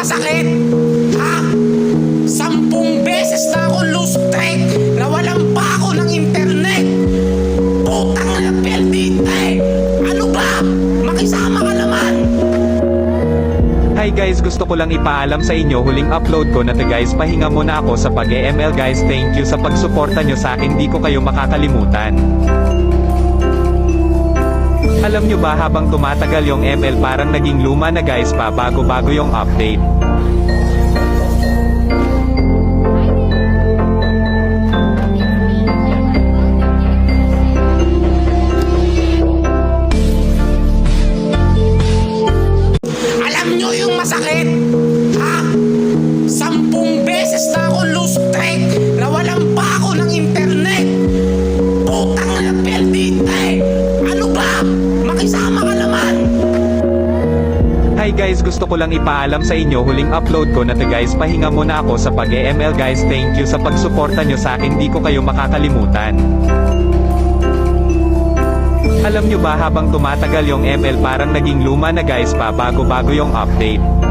masakit? Ha? Sampung beses na ako lose track. Nawalan pa ako ng internet. Putang na perdite. Ano ba? Makisama ka naman. Hi guys gusto ko lang ipaalam sa inyo huling upload ko na to guys pahinga muna ako sa pag-EML guys thank you sa pagsuporta nyo sa akin di ko kayo makakalimutan. Alam nyo ba habang tumatagal yung ML parang naging luma na guys pa bago-bago yung update. Alam nyo yung masakit? Hi guys gusto ko lang ipaalam sa inyo huling upload ko na to guys pahinga muna ako sa pag-EML guys thank you sa pagsuporta nyo sa akin di ko kayo makakalimutan. Alam nyo ba habang tumatagal yung ML parang naging luma na guys pa bago-bago yung update.